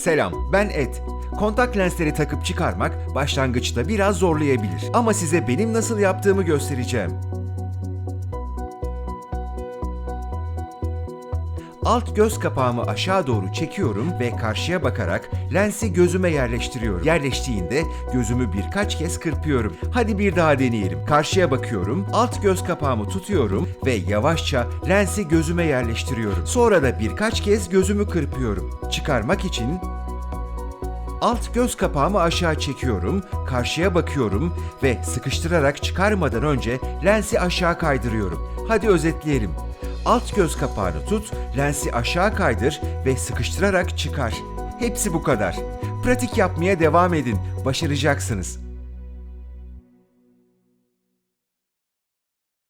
Selam, ben Ed. Kontak lensleri takıp çıkarmak başlangıçta biraz zorlayabilir. Ama size benim nasıl yaptığımı göstereceğim. Alt göz kapağımı aşağı doğru çekiyorum ve karşıya bakarak lensi gözüme yerleştiriyorum. Yerleştiğinde gözümü birkaç kez kırpıyorum. Hadi bir daha deneyelim. Karşıya bakıyorum, alt göz kapağımı tutuyorum ve yavaşça lensi gözüme yerleştiriyorum. Sonra da birkaç kez gözümü kırpıyorum. Çıkarmak için Alt göz kapağımı aşağı çekiyorum, karşıya bakıyorum ve sıkıştırarak çıkarmadan önce lensi aşağı kaydırıyorum. Hadi özetleyelim. Alt göz kapağını tut, lensi aşağı kaydır ve sıkıştırarak çıkar. Hepsi bu kadar. Pratik yapmaya devam edin. Başaracaksınız.